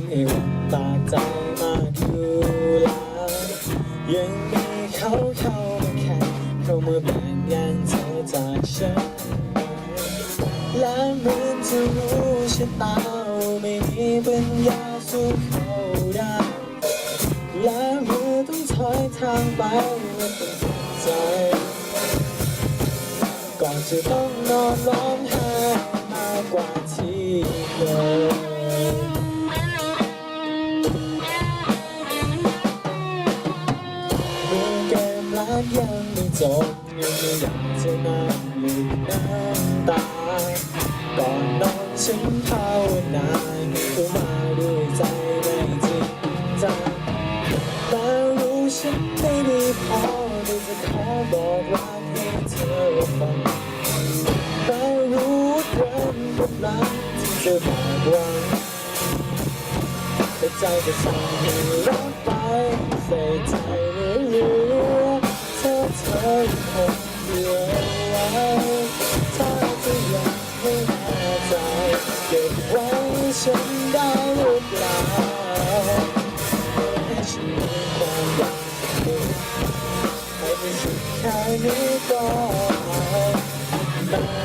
นให้วันตาใจมาดูแลยังมีเขาเข้ามาแค่เข้ามาแบ่งย่งเธอจากฉันและเหมือนจะรู้ชะตาไม่มีปัญญาสู้เขาได้และเมื่อต้องถอยทางไปและต้องใจก่อนจะต้องนอนร้องไห้มากกว่าที่เคย กยังไม่จบยังไม่อยากจะนั่งหนึ่งน้ำตา ก่อนนอนฉันภาวนาให้เขามาด้วยใจไม่จริงจังแต่รู้ฉันไม่ได้พอที่จะขอบอกรักให้เธอฟังแต่รู้ว่าเกินกำลังที่จะบอกว่าแต่ใจก็สั่งให้รักไปใส่ใจ ยังคงเหลือไว้ถ้าจะอยากให้แน่ใจเก็บไว้ฉันได้หรือเปล่าให้ฉันมีความรังให้เป็นสุดแค่นี้ก็พอ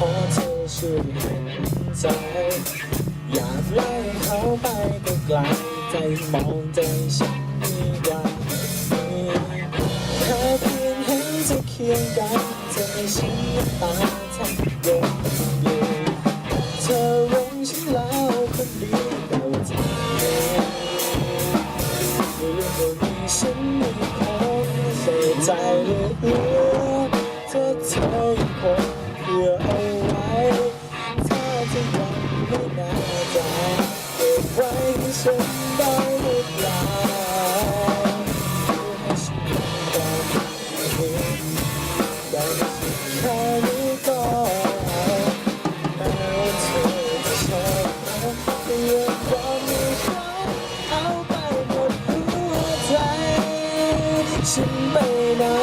ขอเธอช่วยเห็นใจ อยากไล่เขาไปไกลใจมองใจฉันไม่อยากมีแค่เพียงเห็นเธอเคียงกันจะให้ฉันน้ตาทบหยดอยู่เธอรังฉันแล้วคนดีแต่ว่าเธอเองในเรื่องตัวนี้ฉันไม่คงใส่ใจเหลือๆ ฉันได้หรือเปล่าให้ฉันมีความเห็นได้แค่นี้ก็เอาแม้ว่าเธอจะชอบเขาก็ยังยอมให้เขาเอาไปหมดหัวใจฉันไปไหน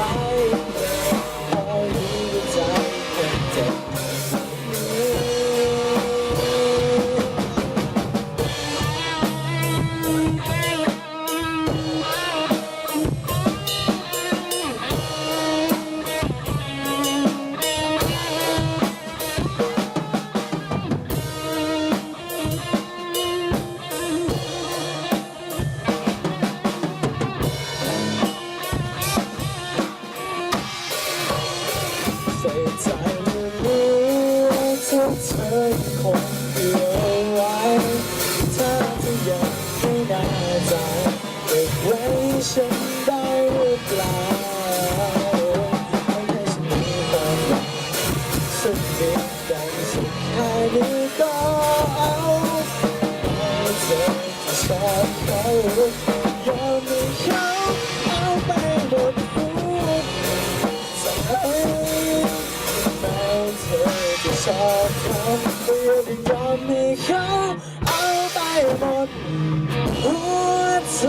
ไป ว่าเธอยังคงเหลือไว้ถ้าจะยังไม่แน่ใจเก็บไว้ฉันได้หรือเปล่าให้ฉันมีความรักสักนิดได้สักแค่นี้ก็เอาเธอจะชอบเขา จะชอบเขาก็ยังยอมให้เขาเอาไปหมดหัวใจ